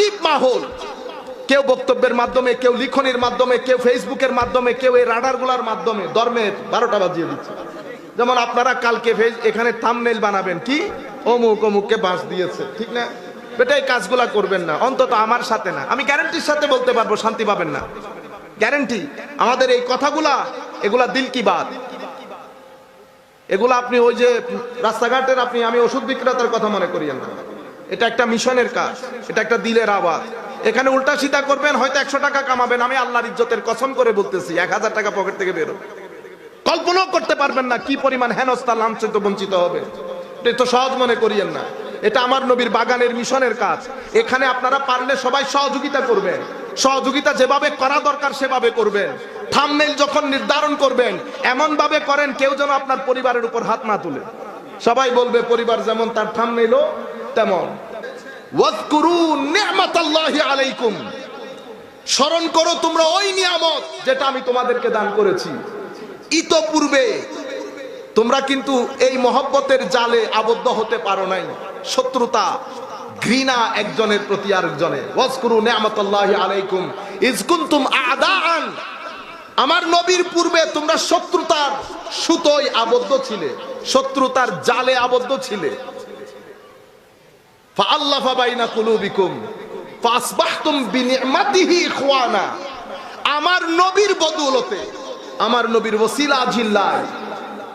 আজীব মাহল। কেউ বক্তব্যের মাধ্যমে, কেউ লিখনের মাধ্যমে, কেউ ফেসবুকের মাধ্যমে, কেউ এই রাডারগুলোর মাধ্যমে ধর্মের বারোটা বাজিয়ে দিচ্ছে। যেমন আপনারা কালকে ফেস এখানে থামনেল বানাবেন। কি? অমুক অমুককে বাঁশ দিয়েছে। ঠিক না? বেটা, এই কাজগুলা করবেন না। অন্তত আমার সাথে না। আমি গ্যারান্টির সাথে বলতে পারব, শান্তি পাবেন না। গ্যারান্টি আমাদের এই কথাগুলা, এগুলা দিল কি বাদ এগুলো আপনি ওই যে রাস্তাঘাটের আপনি আমি ওষুধ বিক্রেতার কথা মনে করিয়েন না এটা একটা মিশনের কাজ, এটা একটা দিলের আওয়াজ। এখানে উল্টা সিধা করবেন, হয়তো একশো টাকা কামাবেন, আমি আল্লাহর ইজ্জতের কসম করে বলতেছি, এক হাজার টাকা পকেট থেকে বেরো। কল্পনাও করতে পারবেন না কি পরিমাণ হেনস্থা, লাঞ্ছিত, বঞ্চিত হবে। এটা তো সহজ মনে করিয়েন না। এটা আমার নবীর বাগানের মিশনের কাজ। এখানে আপনারা পারলে সবাই সহযোগিতা করবেন। সহযোগিতা যেভাবে করা দরকার সেভাবে করবেন। থামনেল যখন নির্ধারণ করবেন এমন ভাবে করেন, কেউ যেন আপনার পরিবারের উপর হাত না তুলে। সবাই বলবে, পরিবার যেমন তার থামনেলও তেমন। আলাইকুম। স্মরণ করো তোমরা ওই নিয়ামত যেটা আমি তোমাদেরকে দান করেছি। ইতপূর্বে তোমরা কিন্তু এই মহব্বতের জালে আবদ্ধ হতে পারো নাই। শত্রুতা, ঘৃণা একজনের প্রতি আরেকজনের। ওয়াজকুরু নি'মাতাল্লাহি আলাইকুম। ইজ কুনতুম আদাআন। আমার নবীর পূর্বে তোমরা শত্রুতার সুতোয় আবদ্ধ ছিলে। শত্রুতার জালে আবদ্ধ ছিলে। ফাআল্লাফা বাইনা কুলুবিকুম ফাসবাহতুম বিনি'মাতিহি ইখওয়ানা। আমার নবীর বদৌলতে, আমার নবীর ওসিলা জিল্লায়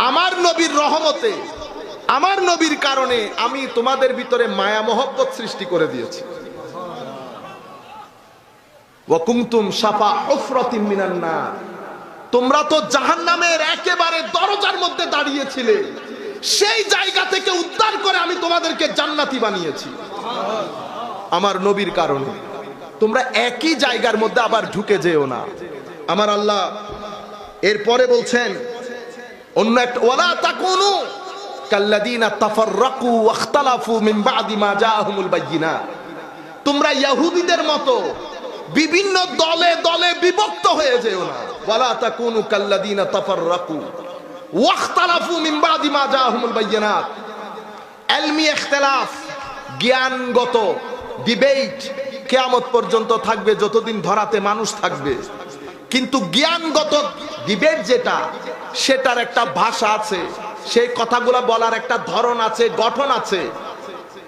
আমার নবীর রহমতে, আমার নবীর কারণে আমি তোমাদের ভিতরে মায়া মহব্বত সৃষ্টি করে দিয়েছি। ওয়াকুমতুম সাফা উফরাতিম মিনান নার। তোমরা তো জাহান্নামের একেবারে দরজার মধ্যে দাঁড়িয়েছিলে। সেই জায়গা থেকে উদ্ধার করে আমি তোমাদেরকে জান্নাতি বানিয়েছি। আমার নবীর কারণে। তোমরা একই জায়গার মধ্যে আবার ঢুকে যেও না। আমার আল্লাহ এরপরে বলছেন, অন্য একটা মা জাআহুমুল বায়িনাত তোমরা ইহুদিদের মতো বিভিন্ন দলে দলে বিভক্ত হয়ে যেও না। ওয়ালা তাকুনু কাল্লাদিনা তাফাররাকু। ওয়াখতালাফু মিন বাদি মা জাআহুমুল বায়িনাত ইলমি ইখতিলাফ জ্ঞানগত ডিবেট কিয়ামত পর্যন্ত থাকবে, যতদিন ধরাতে মানুষ থাকবে। কিন্তু জ্ঞানগত ডিবেট যেটা, সেটার একটা ভাষা আছে। সেই কথাগুলো বলার একটা ধরন আছে, গঠন আছে।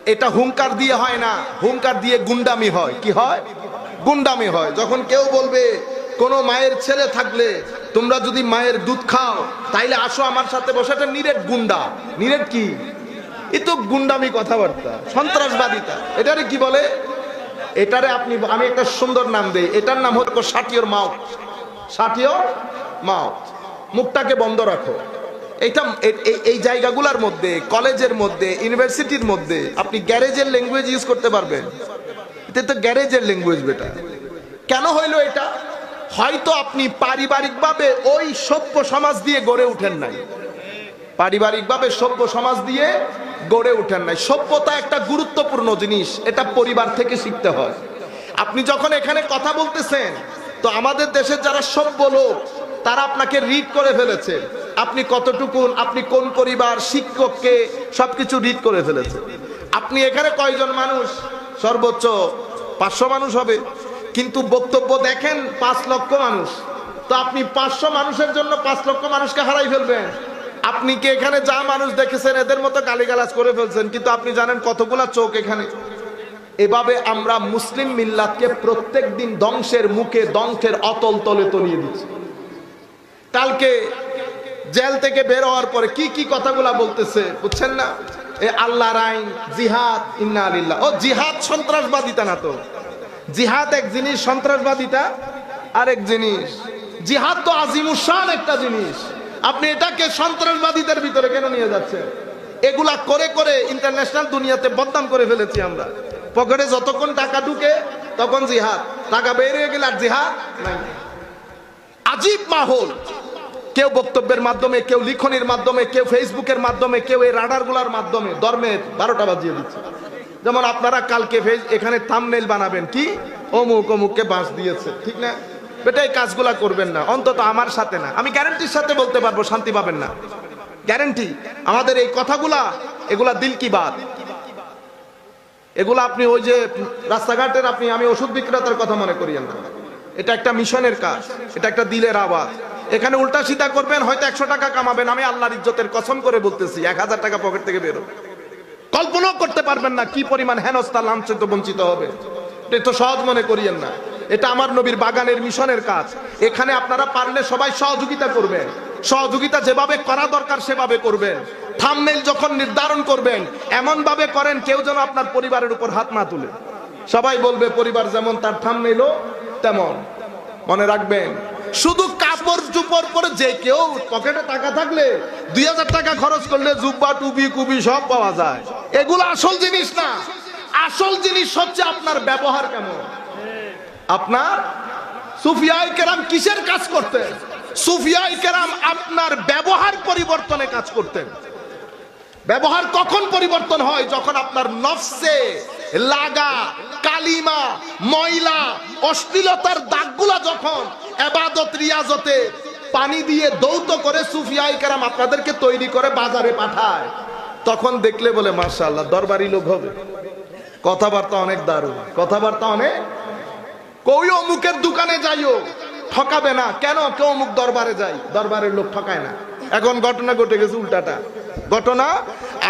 এটা হুঙ্কার দিয়ে হয় না। হুঙ্কার দিয়ে গুন্ডামি হয়। কি হয়? গুন্ডামি হয়। যখন কেউ বলবে কোনো মায়ের ছেলে থাকলে তোমরা যদি মায়ের দুধ খাও, তাইলে আসো আমার সাথে বসে। এটা নিরেট গুন্ডা। নিরেট কি? এ তো গুন্ডামি কথাবার্তা, সন্ত্রাসবাদিতা। এটারে কি বলে? এটারে আপনি, আমি একটা সুন্দর নাম দেই। এটার নাম হলো সাটিয়র মাও সাটিয়র মাও মুখটাকে বন্ধ রাখো। এইটা এই- এই জায়গাগুলোর মধ্যে, কলেজের মধ্যে, ইউনিভার্সিটির মধ্যে আপনি গ্যারেজের ল্যাঙ্গুয়েজ ইউজ করতে পারবেন। এটা তো গ্যারেজের ল্যাঙ্গুয়েজ বেটা কেন হইল এটা? হয়তো আপনি পারিবারিকভাবে ওই সভ্য সমাজ দিয়ে গড়ে উঠেন নাই। পারিবারিকভাবে সভ্য সমাজ দিয়ে গড়ে উঠেন নাই। সভ্যতা একটা গুরুত্বপূর্ণ জিনিস, এটা পরিবার থেকে শিখতে হয়। আপনি যখন এখানে কথা বলতেছেন, তো আমাদের দেশের যারা সভ্য লোক, তারা আপনাকে রিড করে ফেলেছে। আপনি কতটুকুন, আপনি কোন পরিবার শিক্ষককে সবকিছু রিড করে ফেলেছে। আপনি এখানে কয়জন মানুষ? সর্বোচ্চ পাঁচশো মানুষ হবে। কিন্তু বক্তব্য দেখেন পাঁচ লক্ষ মানুষ। তো আপনি পাঁচশো মানুষের জন্য পাঁচ লক্ষ মানুষকে হারাই ফেলবেন। আপনি কি এখানে যা মানুষ দেখেছেন, এদের মতো গালিগালাজ করে ফেলছেন? কিন্তু আপনি জানেন কতগুলা চোখ এখানে। এভাবে আমরা মুসলিম মিল্লাতকে প্রত্যেক দিন ধ্বংসের মুখে ধ্বংসের অতল তলে তলিয়ে দিচ্ছি। কালকে জেল থেকে বের হওয়ার পরে কি কি কথাগুলা বলতেছে, বুঝছেন না? এ আল্লাহর আইন, জিহাদ, ইন্না আলিল্লাহ ও জিহাদ সন্ত্রাসবাদিতা না তো। জিহাদ এক জিনিস সন্ত্রাসবাদিতা আরেক জিনিস, জিহাদ তো আজিমুসান একটা জিনিস। আপনি এটাকে সন্ত্রাসবাদীদের ভিতরে কেন নিয়ে যাচ্ছেন? এগুলা করে করে ইন্টারন্যাশনাল দুনিয়াতে বদনাম করে ফেলেছি আমরা। পকেটে যতক্ষণ টাকা ঢুকে, তখন জিহাদ। টাকা বেরিয়ে গেলে আর জিহাদ নাই। আজীব মাহল। কেউ বক্তব্যের মাধ্যমে, কেউ লিখনের মাধ্যমে, কেউ ফেসবুকের মাধ্যমে, কেউ এই রাডারগুলার মাধ্যমে ধর্মের বারোটা বাজিয়ে দিচ্ছে। যেমন আপনারা কালকে ফেস এখানে থামনেল বানাবেন, কি? অমুক অমুককে বাঁশ দিয়েছে, ঠিক না? বেটা, এই কাজগুলা করবেন না, অন্তত আমার সাথে না। আমি গ্যারেন্টির সাথে বলতে পারব, শান্তি পাবেন না। গ্যারেন্টি আমাদের এই কথাগুলা, এগুলা দিল কি বাদ এগুলো আপনি ওই যে রাস্তাঘাটের আপনি, আমি ওষুধ বিক্রেতার কথা মনে করিয়েন না এটা একটা মিশনের কাজ, এটা একটা দিলের আওয়াজ। এখানে উল্টা সিধা করবেন, হয়তো একশো টাকা কামাবেন, আমি আল্লাহর ইজ্জতের কসম করে বলতেছি, এক হাজার টাকা পকেট থেকে বেরো। কল্পনাও করতে পারবেন না কি পরিমাণ হেনস্থা লাঞ্ছিত, বঞ্চিত হবে। এটা তো সহজ মনে করিয়েন না। এটা আমার নবীর বাগানের মিশনের কাজ। এখানে আপনারা পারলে সবাই সহযোগিতা করবেন। সহযোগিতা যেভাবে করা দরকার সেভাবে করবেন। থামনেল যখন নির্ধারণ করবেন এমন ভাবে করেন কেউ যেন আপনার পরিবারের উপর হাত না তুলে। সবাই বলবে, পরিবার যেমন তার থামনেলও তেমন। মনে রাখবেন, শুধু কাপড় চুপড় পরে যে কেউ পকেটে টাকা থাকলে দুই হাজার টাকা খরচ করলে জুব্বা, টুপি কুবি সব পাওয়া যায়। এগুলো আসল জিনিস না। আসল জিনিস হচ্ছে আপনার ব্যবহার কেমন? আপনার সুফিয়াই কেরাম কিসের কাজ করতেন? সুফিয়াই কেরাম আপনার ব্যবহার পরিবর্তনে কাজ করতেন। ব্যবহার কখন পরিবর্তন হয়? যখন আপনার নফসে লাগা, কালিমা, ময়লা, অশ্লীলতার দাগগুলা যখন এবাদত, রিয়াজতে পানি দিয়ে দৌত করে সুফিয়াই কেরাম আপনাদেরকে তৈরি করে বাজারে পাঠায়, তখন দেখলে বলে মার্শাল্লাহ দরবারি লোক হবে। কথাবার্তা অনেক দারুণ, কথাবার্তা অনেক। কই অমুকের দোকানে যাইও, ঠকাবে না। কেন? কেউ অমুক দরবারে যাই দরবারের লোক ঠকায় না। এখন ঘটনা ঘটে গেছে উল্টাটা। ঘটনা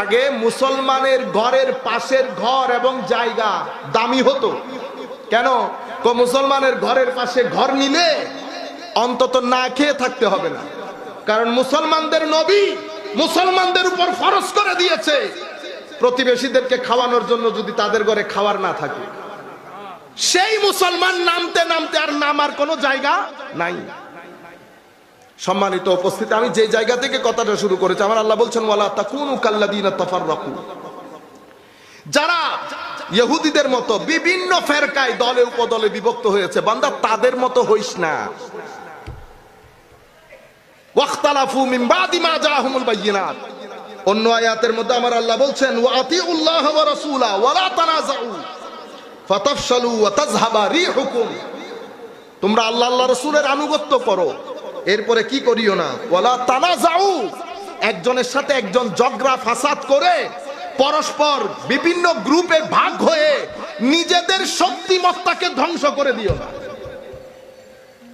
আগে মুসলমানের ঘরের পাশের ঘর এবং জায়গা দামি হতো। কেন? কো মুসলমানের ঘরের পাশে ঘর নিলে অন্তত না খেয়ে থাকতে হবে না। কারণ মুসলমানদের নবী মুসলমানদের উপর ফরজ করে দিয়েছে। প্রতিবেশীদেরকে খাওয়ানোর জন্য যদি তাদের ঘরে খাওয়ার না থাকে। সেই মুসলমান নামতে নামতে আর নামার কোনো জায়গা নাই। সম্মানিত উপস্থিতি, আমি যে জায়গা থেকে কথাটা শুরু করেছি, আমার আল্লাহ বলছেন, ওয়ালা তাকুনু কাল্লাদিনা তাফাররাকু। যারা ইহুদিদের মতো বিভিন্ন ফেরকায় দলে উপদলে বিভক্ত হয়েছে, বান্দা তাদের মতো হইস না। ওয়াখতালাফু মিন বাদি মা জাআহুমুল বায়িনাত অন্য আয়াতের মধ্যে আমার আল্লাহ বলছেন, ওয়া আতিউল্লাহ ওয়া রাসূলা ওয়ালা তানাজাউ ফাতাফশালু ওয়া তাযহাবা রিহুকুম। তোমরা আল্লাহ আল্লাহ রাসূলের আনুগত্য করো। এরপরে কি করিও না? ওয়ালা তানাজাউ। একজনের সাথে একজন জগরা ফাসাদ করে পরস্পর বিভিন্ন গ্রুপে ভাগ হয়ে নিজেদের শক্তিমত্তাকে ধ্বংস করে দিও না।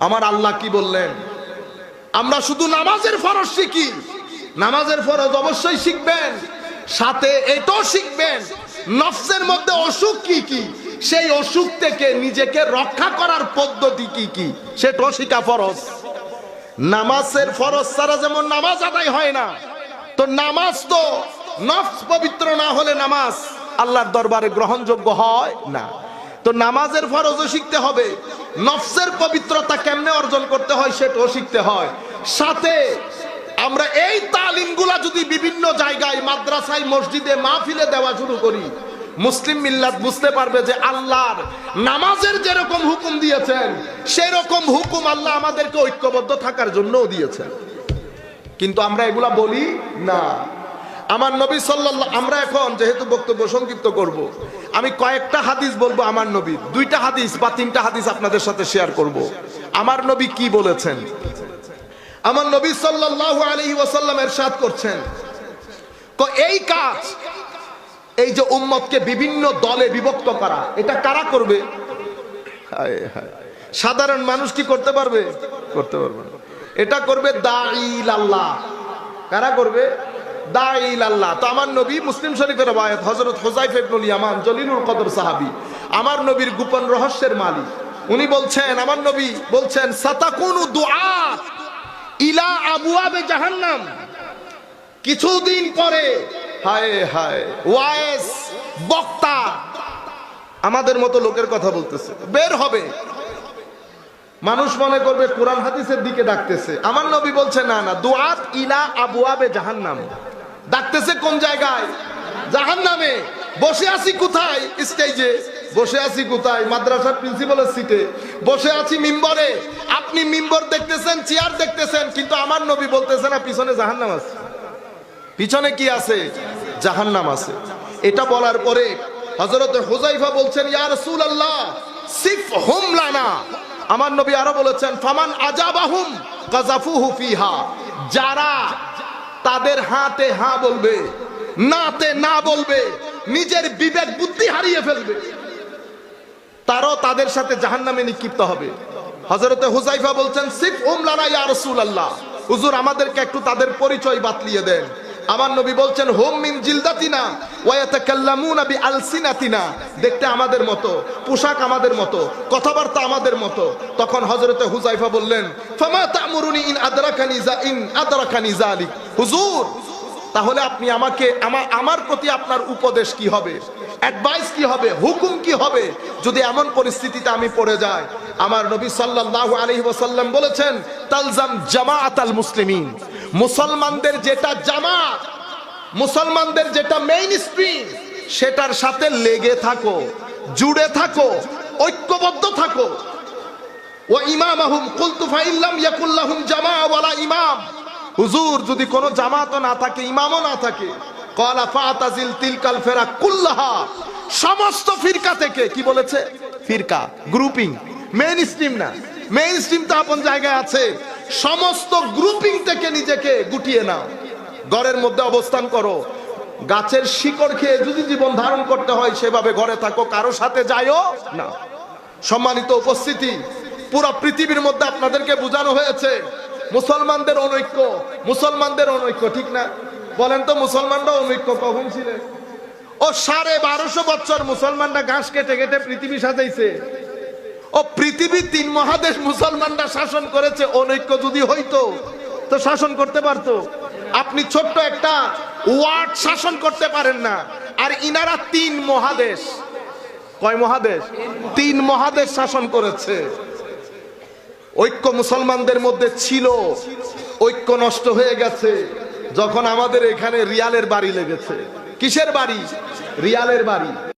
আমার আল্লাহ কি বললেন? আমরা শুধু নামাজের ফরজ শিখি। নামাজের ফরজ অবশ্যই শিখবেন। সাথে এটাও শিখবেন, নফসের মধ্যে অসুখ কি কি? সেই অসুখ থেকে নিজেকে রক্ষা করার পদ্ধতি কি কি? সেটাও শিখা ফরজ। নামাজের ফরজ ছাড়া যেমন নামাজ আদায় হয় না, তো নামাজ তো নফস পবিত্র না হলে নামাজ আল্লাহর দরবারে গ্রহণযোগ্য হয় না। তো নামাজের ফরজও শিখতে হবে, নফসের পবিত্রতা কেমনে অর্জন করতে হয় সেটাও শিখতে হয়। সাথে আমরা এই তালিমগুলা যদি বিভিন্ন জায়গায়, মাদ্রাসায়, মসজিদে মাহফিলে দেওয়া শুরু করি মুসলিম মিল্লাত বুঝতে পারবে যে আল্লাহর নামাজের যেরকম হুকুম দিয়েছেন, সেরকম হুকুম আল্লাহ আমাদেরকে ঐক্যবদ্ধ থাকার জন্যও দিয়েছেন কিন্তু আমরা এগুলা বলি না আমার নবী সাল্লাল্লাহ, আমরা এখন যেহেতু বক্তব্য সংক্ষিপ্ত করব। আমি কয়েকটা হাদিস বলব আমার নবী দুইটা হাদিস বা তিনটা হাদিস আপনাদের সাথে শেয়ার করব। আমার নবী কি বলেছেন আমার নবী সাল্লাল্লাহু আলাইহি ওয়াসাল্লাম এরশাদ করছেন এই কাজ এই যে উম্মতকে বিভিন্ন দলে বিভক্ত করা, এটা কারা করবে? সাধারণ মানুষ কি করতে পারবে? করতে পারবে না। এটা করবে দাইল কারা করবে? আমার মুসলিম আমার নবীর গোপন রহস্যের মালিক। উনি বলছেন, আমার নবী বলছেন ইলা জাহান্নাম। কিছুদিন পরে হায় বক্তা। আমাদের মতো লোকের কথা বলতেছে। বের হবে। মানুষ মনে করবে কোরআন হাদিসের দিকে ডাকতেছে। আমার নবী বলছে, না না, দুআত ইলা আবুয়াবে জাহান্নাম। ডাকতেছে কোন জায়গায়? জাহান্নামে। বসে আছি কোথায়? স্টেজে। বসে আছি কোথায়? মাদ্রাসার প্রিন্সিপালের সিটে। বসে আছি মিম্বরে। আপনি মিম্বর দেখতেছেন, চেয়ার দেখতেছেন, কিন্তু আমার নবী বলতেছে না, পিছনে জাহান্নাম আছে। পিছনে কি আছে? জাহান্নাম আছে। এটা বলার পরে হজরত হুজাইফা বলছেন, ইয়া রাসূলুল্লাহ, সিফ হুম লানা। আমার নবী আরও বলেছেন, ফামান আজাবাহুম কাজাফুহু ফিহা। যারা তাদের হাতে হা বলবে, নাতে না বলবে, নিজের বিবেক, বুদ্ধি হারিয়ে ফেলবে, তারাও তাদের সাথে জাহান্নামে নিক্ষিপ্ত হবে। হজরতে হুজাইফা বলছেন, সিফ ওম লানা, ইয়া রাসূলুল্লাহ। হুজুর, আমাদেরকে একটু তাদের পরিচয় বাতলিয়ে দেন। আমার নবী বলছেন, হোম মিন জিলদাতিনা ওয়া ইয়াতাকাল্লামুনা বিআলসিনাতিনা। দেখতে আমাদের মতো, পোশাক আমাদের মতো, কথাবার্তা আমাদের মতো। তখন হযরতে হুজাইফা বললেন, ফামা তা'মুরুনি ইন আদরাকানি যা, ইন আদরাকানি যালিক। হুজুর, তাহলে আপনি আমাকে আমার আমার প্রতি আপনার উপদেশ কি হবে? অ্যাডভাইস কি হবে? হুকুম কি হবে? যদি এমন পরিস্থিতিতে আমি পড়ে যাই, আমার নবী সাল্লাল্লাহু আলাইহি ওয়াসাল্লাম বলেছেন, তালজাম জামাআত আল মুসলিমিন। মুসলমানদের যেটা জামাত মুসলমানদের যেটা মেইন স্ট্রিম সেটার সাথে লেগে থাকো, জুড়ে থাকো, ঐক্যবদ্ধ থাকো। ও ইমামাহুম কুলতু ফাইল্লাম ইয়াকুল্লাহুম জামা ওয়ালা ইমাম। হুজুর, যদি কোনো জামাতও না থাকে, ইমামও না থাকে কলা ফাতাজিল তিলকাল ফেরা কুল্লাহা। সমস্ত ফিরকা থেকে, কি বলেছে? ফিরকা গ্রুপিং মেইন স্ট্রিম না। মেইন স্ট্রিম তো আপন জায়গায় আছে। সমস্ত গ্রুপিং থেকে নিজেকে গুটিয়ে নাও। ঘরের মধ্যে অবস্থান করো। গাছের শিকড় খেয়ে যদি জীবন ধারণ করতে হয়, সেভাবে ঘরে থাকো, কারও সাথে যাইও না। সম্মানিত উপস্থিতি, পুরো পৃথিবীর মধ্যে আপনাদেরকে বোঝানো হয়েছে, মুসলমানদের অনৈক্য মুসলমানদের অনৈক্য, ঠিক না? বলেন তো মুসলমানরা অনৈক্য, কখন ছিলেন? ও সাড়ে বারোশো বছর মুসলমানরা ঘাস কেটে কেটে পৃথিবী সাজাইছে। ও পৃথিবী তিন মহাদেশ মুসলমানরা শাসন করেছে, অনৈক্য যদি হইতো, তো শাসন করতে পারতো। আপনি ছোট্ট একটা ওয়ার্ড শাসন করতে পারেন না। আর ইনারা তিন মহাদেশ। কয় মহাদেশ? তিন মহাদেশ শাসন করেছে। ঐক্য মুসলমানদের মধ্যে ছিল, ঐক্য নষ্ট হয়ে গেছে। যখন আমাদের এখানে রিয়ালের বাড়ি লেগেছে। কিসের বাড়ি? রিয়ালের বাড়ি।